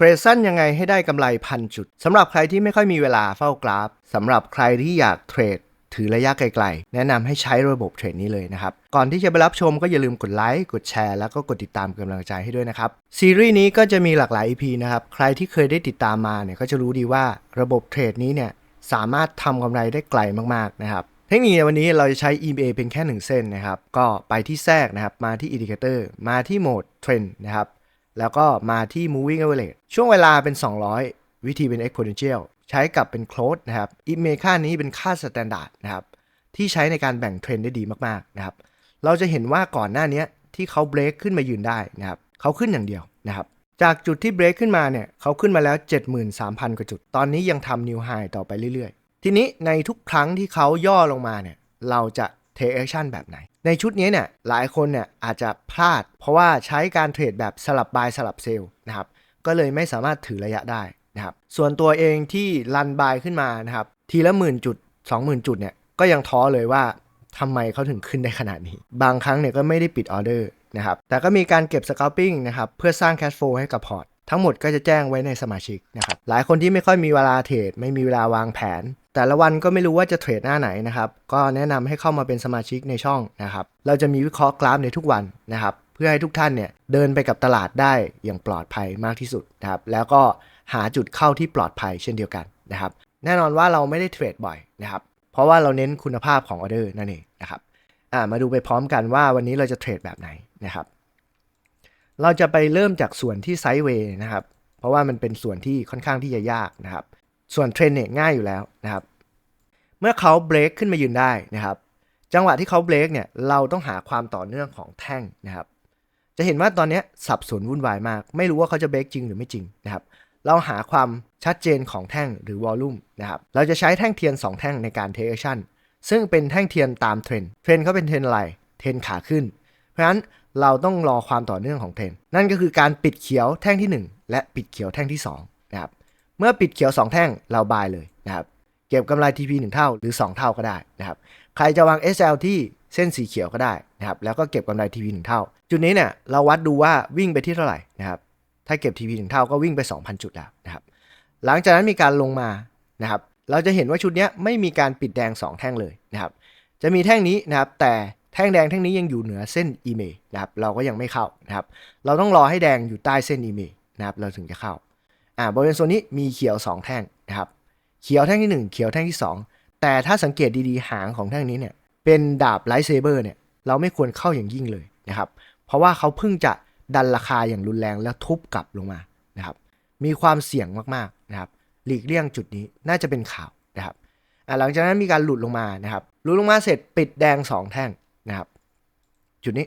เทรดสั้นยังไงให้ได้กำไรพันจุดสำหรับใครที่ไม่ค่อยมีเวลาเฝ้ากราฟสำหรับใครที่อยากเทรดถือระยะไกลๆ แนะนำให้ใช้ระบบเทรดนี้เลยนะครับ ก่อนที่จะไปรับชมก็อย่าลืมกดไลค์ กดแชร์ แล้วก็กดติดตามกำลังใจให้ด้วยนะครับ ซีรีส์นี้ก็จะมีหลากหลาย EP นะครับ ใครที่เคยได้ติดตามมาเนี่ยก็จะรู้ดีว่าระบบเทรดนี้เนี่ยสามารถทำกำไรได้ไกลมากๆนะครับ เทคนิคในวันนี้เราจะใช้ EMA เป็นแค่ 1 เส้นนะครับ ก็ไปที่แทรกนะครับ มาที่ Indicator มาที่โหมด Trend นะครับ แล้วก็มาที่ moving average ช่วงเวลาเป็น 200 วิธีเป็น exponential ใช้กับเป็น close นะครับ EMA ค่านี้เป็นค่า standard นะครับ ที่ใช้ในการแบ่งเทรนได้ดีมากๆนะครับ เราจะเห็นว่าก่อนหน้านี้ที่เขาเบรกขึ้นมายืนได้นะครับเขาขึ้นอย่างเดียวนะครับ จากจุดที่เบรกขึ้นมาเนี่ยเขาขึ้นมาแล้ว 73,000 กว่าจุด ตอนนี้ยังทำนิวไฮต่อไปเรื่อยๆ ทีนี้ในทุกครั้งที่เขาย่อลงมาเนี่ยเราจะ take action แบบไหนในชุดนี้เนี่ยหลายคนเนี่ยอาจจะพลาด เพราะว่าใช้การเทรดแบบสลับบายสลับเซลล์นะครับก็เลยไม่สามารถถือระยะได้นะครับส่วนตัวเองที่รันบายขึ้นมานะครับทีละหมื่นจุด20,000 จุดเนี่ยก็ยังท้อเลยว่าทำไมเขาถึงขึ้นได้ขนาดนี้ บางครั้งเนี่ยก็ไม่ได้ปิดออเดอร์นะครับแต่ก็มีการเก็บสก a ลปิ้งนะครับเพื่อสร้างแคชโฟลให้กับพอร์ตทั้งหมดก็จะแจ้งไว้ในสมาชิกนะครับหลายคนที่ไม่ค่อยมีเวลาเทรดไม่มีเวลาวางแผน แต่ละวันก็ไม่รู้ว่าจะเทรดหน้าไหนนะครับ ก็แนะนำให้เข้ามาเป็นสมาชิกในช่องนะครับ เราจะมีวิเคราะห์กราฟในทุกวันนะครับ เพื่อให้ทุกท่านเนี่ยเดินไปกับตลาดได้อย่างปลอดภัยมากที่สุดนะครับ แล้วก็หาจุดเข้าที่ปลอดภัยเช่นเดียวกันนะครับ แน่นอนว่าเราไม่ได้เทรดบ่อยนะครับ เพราะว่าเราเน้นคุณภาพของออเดอร์นั่นเองนะครับมาดูไปพร้อมกันว่าวันนี้เราจะเทรดแบบไหนนะครับ เราจะไปเริ่มจากส่วนที่ไซด์เวย์นะครับ เพราะว่ามันเป็นส่วนที่ค่อนข้างที่จะยากนะครับ ส่วนเทรนเนี่ยง่ายอยู่แล้วนะครับ เมื่อเขาเบรกขึ้นมายืนได้นะครับ จังหวะที่เขาเบรกเนี่ยเราต้องหาความต่อเนื่องของแท่งนะครับ จะเห็นว่าตอนนี้สับสนวุ่นวายมาก ไม่รู้ว่าเขาจะเบรกจริงหรือไม่จริงนะครับ เราหาความชัดเจนของแท่งหรือวอลลุ่มนะครับ เราจะใช้แท่งเทียน 2 แท่งในการเทคชั่นซึ่งเป็นแท่งเทียนตามเทรนเทรนเขาเป็นเทรนอะไรเทรนขาขึ้น เพราะฉะนั้นเราต้องรอความต่อเนื่องของเทรนนั่นก็คือการปิดเขียวแท่งที่ 1 และปิดเขียวแท่งที่ 2 เมื่อปิดเขียว 2 แท่งเราบายเลยนะครับ เก็บกำไร TP 1 เท่าหรือ 2 เท่าก็ได้นะครับ ใครจะวาง SL ที่เส้นสีเขียวก็ได้นะครับ แล้วก็เก็บกำไร TP 1 เท่า จุดนี้เนี่ยเราวัดดูว่าวิ่งไปที่เท่าไหร่นะครับ ถ้าเก็บ TP 1 เท่าก็วิ่งไป 2,000 จุดแล้วนะครับ หลังจากนั้นมีการลงมานะครับ เราจะเห็นว่าชุดนี้ไม่มีการปิดแดง 2 แท่งเลยนะครับ จะมีแท่งนี้นะครับ แต่แท่งแดงแท่งนี้ยังอยู่เหนือเส้น EMA นะครับ เราก็ยังไม่เข้านะครับ เราต้องรอให้แดงอยู่ใต้เส้น EMA นะครับ เราถึงจะเข้า อ่าบริเวณโซนนี้มีเขียว 2 แท่งนะครับเขียวแท่งที่ 1 เขียวแท่งที่ 2 แต่ถ้าสังเกตดีๆหางของแท่งนี้เนี่ยเป็นดาบไลท์เซเบอร์เนี่ยเราไม่ควรเข้าอย่างยิ่งเลยนะครับเพราะว่าเขาเพิ่งจะดันราคาอย่างรุนแรงแล้วทุบกลับลงมานะครับมีความเสี่ยงมากๆนะครับหลีกเลี่ยงจุดนี้น่าจะเป็นข่าวนะครับอ่าหลังจากนั้นมีการหลุดลงมานะครับหลุดลงมาเสร็จปิดแดง 2 แท่งนะครับจุดนี้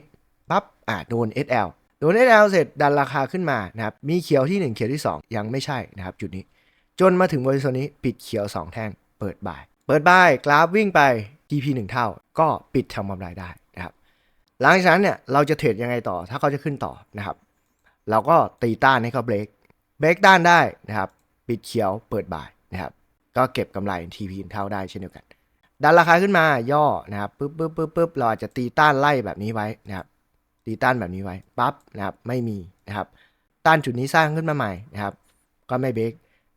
ปั๊บอ่าโดน SL โดน SL เสร็จดันราคาขึ้นมานะครับมีเขียวที่ 1 เขียวที่ 2 ยังไม่ใช่นะครับจุดนี้ จนมาถึงบริเวณนี้ปิดเขียว 2 แท่งเปิดบ่าย เปิดบ่ายกราฟวิ่งไป TP 1 เท่า ก็ปิดทำกำไรได้นะครับหลังจากนั้นเนี่ยเราจะเทรดยังไงต่อถ้าเขาจะขึ้นต่อนะครับ เราก็ตีต้านให้เขาเบรกเบรกต้านได้นะครับปิดเขียวเปิดบ่ายนะครับก็เก็บกำไร TP 1เท่าได้เช่นเดียวกันดันราคาขึ้นมาย่อนะครับปึ๊บปึ๊บปึ๊บปึ๊บเราอาจจะตีต้านไล่แบบนี้ไว้นะครับ ตีต้านแบบนี้ไว้ปั๊บนะครับไม่มีนะครับต้านจุดนี้สร้างขึ้นมาใหม่นะครับ ก็ไม่เบรก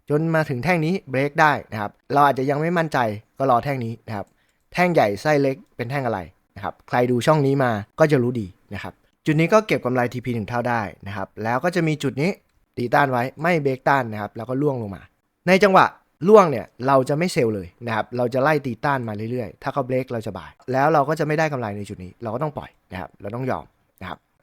จนมาถึงแท่งนี้เบรกได้นะครับ เราอาจจะยังไม่มั่นใจก็รอแท่งนี้นะครับ แท่งใหญ่ไส้เล็กเป็นแท่งอะไรนะครับ ใครดูช่องนี้มาก็จะรู้ดีนะครับ จุดนี้ก็เก็บกำไร TP 1เท่าได้นะครับ แล้วก็จะมีจุดนี้ตีต้านไว้ไม่เบรกต้านนะครับ แล้วก็ล่วงลงมา ในจังหวะล่วงเนี่ยเราจะไม่เซลเลยนะครับ เราจะไล่ตีต้านมาเรื่อยๆ ถ้าเขาเบรกเราจะบาย แล้วเราก็จะไม่ได้กำไรในจุดนี้ เราก็ต้องปล่อยนะครับ เราต้องยอม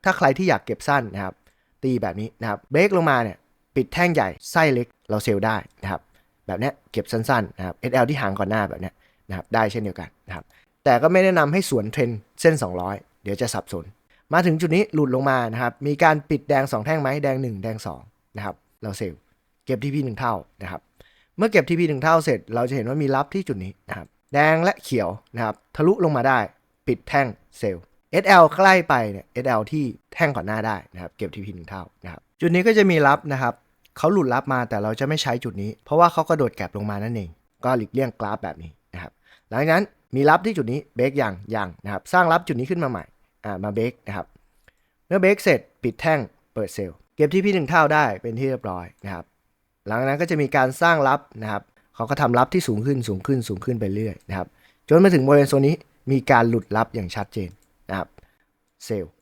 ถ้าใครที่อยากเก็บสั้นนะครับ ตีแบบนี้นะครับ เบรกลงมาเนี่ย ปิดแท่งใหญ่ ไส้เล็ก เราเซลล์ได้นะครับ แบบนี้เก็บสั้นๆนะครับ SL ที่ห่างก่อนหน้าแบบนี้นะครับ ได้เช่นเดียวกันนะครับ แต่ก็ไม่แนะนำให้สวนเทรนเส้น 200 เดี๋ยวจะสับสน มาถึงจุดนี้หลุดลงมานะครับ มีการปิดแดง 2 แท่งไหมแดง 1 แดง2นะครับ เราเซลล์เก็บ TP 1เท่านะครับ เมื่อเก็บ TP 1เท่าเสร็จ เราจะเห็นว่ามีรับที่จุดนี้นะครับ แดงและเขียวนะครับ ทะลุลงมาได้ ปิดแท่งเซลล์ SL ใกล้ไปเนี่ย SL ที่แท่งก่อนหน้าได้นะครับเก็บ TP 1เท่านะครับจุดนี้ก็จะมีรับนะครับเขาหลุดรับมาแต่เราจะไม่ใช้จุดนี้ เพราะว่าเขากระโดดแก็บลงมานั่นเอง ก็หลีกเลี่ยงกราฟแบบนี้นะครับหลังจากนั้นมีรับที่จุดนี้เบรกอย่างอย่างนะครับสร้างรับจุดนี้ขึ้นมาใหม่อ่ามาเบรกนะครับเมื่อเบรกเสร็จปิดแท่งเปิดเซลล์เก็บที่พี่หนึ่งเท่าได้เป็นที่เรียบร้อยนะครับหลังจากนั้นก็จะมีการสร้างรับนะครับเขาก็ทำรับที่สูงขึ้นสูงขึ้นสูงขึ้นไปเรื่อยนะครับจนมาถึงบริเวณโซนนี้มีการหลุดรับอย่างชัดเจนนะครับ เซลล์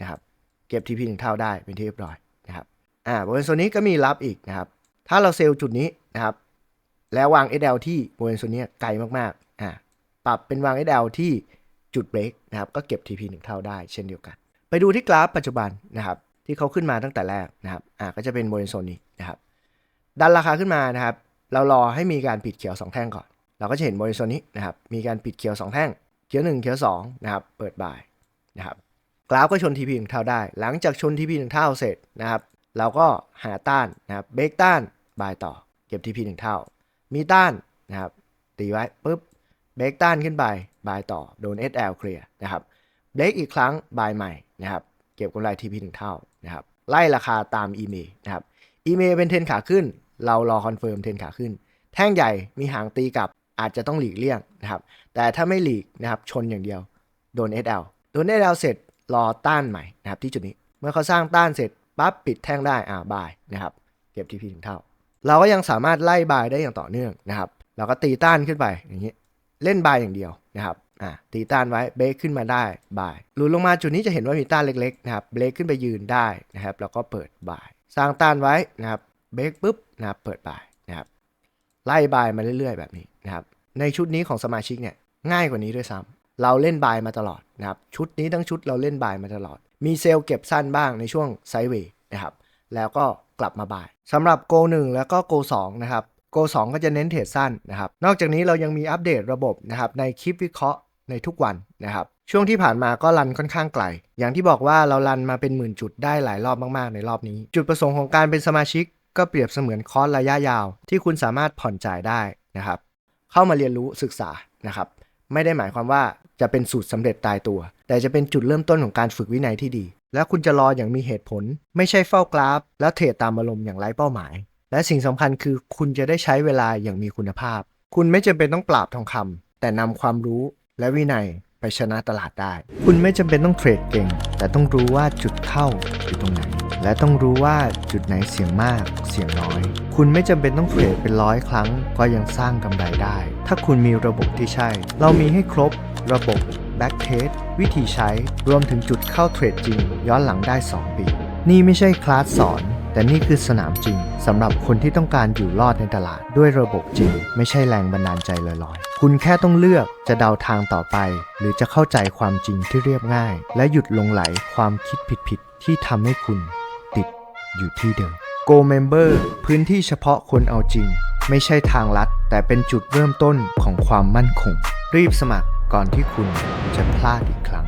นะครับเก็บที่พี่หนึ่งเท่าได้เป็นที่เรียบร้อยนะครับอ่าบริเวณโซนนี้ก็มีรับอีกนะครับ ถ้าเราเซลล์จุดนี้นะครับ แล้ววาง SL ที่บริเวณโซนนี้ไกลมากๆอ่าปรับเป็นวาง SL ที่จุดเบรกนะครับก็เก็บ TP 1เท่าได้เช่นเดียวกัน ไปดูที่กราฟปัจจุบันนะครับ ที่เขาขึ้นมาตั้งแต่แรกนะครับอ่าก็จะเป็นบริเวณโซนนี้นะครับดันราคาขึ้นมานะครับ เรารอให้มีการปิดเขียว 2 แท่งก่อน เราก็จะเห็นบริเวณโซนนี้นะครับมีการปิดเขียว 2 แท่งเขียว1เขียว2นะครับเปิดบ่ายนะครับ กราฟก็ชน TP 1เท่าได้ หลังจากชน TP 1เท่าเสร็จนะครับเราก็หาต้านนะครับเบรกต้านบายต่อเก็บ TP 1เท่า มีต้านนะครับตีไว้ปุ๊บเบรกต้านขึ้นไปบายต่อโดน SL เคลียร์นะครับเบรกอีกครั้งบายใหม่นะครับเก็บกำไร TP 1เท่านะครับไล่ราคาตามอีเมลนะครับอีเมลเป็นเทนขาขึ้น เรารอคอนเฟิร์มเทนขาขึ้น แท่งใหญ่มีหางตีกลับอาจจะต้องหลีกเลี่ยงนะครับแต่ถ้าไม่หลีกนะครับชนอย่างเดียวโดน SL โดน SL เสร็จ รอต้านใหม่นะครับที่จุดนี้ เมื่อเขาสร้างต้านเสร็จปั๊บปิดแท่งได้อ่าบายนะครับเก็บ TP ถึงเท่า เราก็ยังสามารถไล่บายได้อย่างต่อเนื่องนะครับเราก็ตีต้านขึ้นไปอย่างนี้เล่นบายอย่างเดียวนะครับอ่าตีต้านไว้เบรกขึ้นมาได้บายหลุดลงมาจุดนี้จะเห็นว่ามีต้านเล็กๆนะครับเบรกขึ้นไปยืนได้นะครับแล้วก็เปิดบาย สร้างต้านไว้นะครับเบรกปุ๊บนะครับเปิดบายนะครับไล่บายมาเรื่อยๆ แบบนี้นะครับในชุดนี้ของสมาชิกเนี่ยง่ายกว่านี้ด้วยซ้ำ เราเล่นบายมาตลอดนะครับชุดนี้ทั้งชุดเราเล่นบายมาตลอด มีเซลล์เก็บสั้นบ้างในช่วงไซเวย์นะครับแล้วก็กลับมาบายสำหรับ Go 1แล้วก็ Go 2นะครับ Go 2ก็จะเน้นเทรดสั้นนะครับนอกจากนี้เรายังมีอัปเดตระบบนะครับในคลิปวิเคราะห์ในทุกวันนะครับช่วงที่ผ่านมาก็รันค่อนข้างไกล อย่างที่บอกว่าเรารันมาเป็นหมื่นจุดได้หลายรอบมากๆในรอบนี้ จุดประสงค์ของการเป็นสมาชิก ก็เปรียบเสมือนคอร์สระยะยาว ที่คุณสามารถผ่อนจ่ายได้นะครับ เข้ามาเรียนรู้ศึกษานะครับ ไม่ได้หมายความว่า จะเป็นสูตรสำเร็จตายตัว แต่จะเป็นจุดเริ่มต้นของการฝึกวินัยที่ดี และคุณจะรออย่างมีเหตุผล ไม่ใช่เฝ้ากราฟ แล้วเทรดตามอารมณ์อย่างไร้เป้าหมาย และสิ่งสำคัญคือคุณจะได้ใช้เวลาอย่างมีคุณภาพ คุณไม่จำเป็นต้องปราบทองคำแต่นำความรู้และวินัยไปชนะตลาดได้ คุณไม่จำเป็นต้องเทรดเก่ง แต่ต้องรู้ว่าจุดเข้าอยู่ตรงไหน และต้องรู้ว่าจุดไหนเสี่ยงมาก เสี่ยงน้อย คุณไม่จำเป็นต้องเทรดเป็นร้อยครั้ง ก็ยังสร้างกำไรได้ ถ้าคุณมีระบบที่ใช่ เรามีให้ครบ ระบบ Back t e s t วิธีใช้ รวมถึงจุดเข้าเทรดจริง ย้อนหลังได้ 2 ปี นี่ไม่ใช่คลาสสอน แต่นี่คือสนามจริงสำหรับคนที่ต้องการอยู่รอดในตลาดด้วยระบบจริง ไม่ใช่แรงบันดาลใจลอยๆ คุณแค่ต้องเลือกจะเดาทางต่อไป หรือจะเข้าใจความจริงที่เรียบง่าย และหยุดลงไหลความคิดผิดๆที่ทำให้คุณติดอยู่ที่เดิม Go Member พื้นที่เฉพาะคนเอาจริง ไม่ใช่ทางลัด แต่เป็นจุดเริ่มต้นของความมั่นคง รีบสมัคร ก่อนที่คุณจะพลาดอีกครั้ง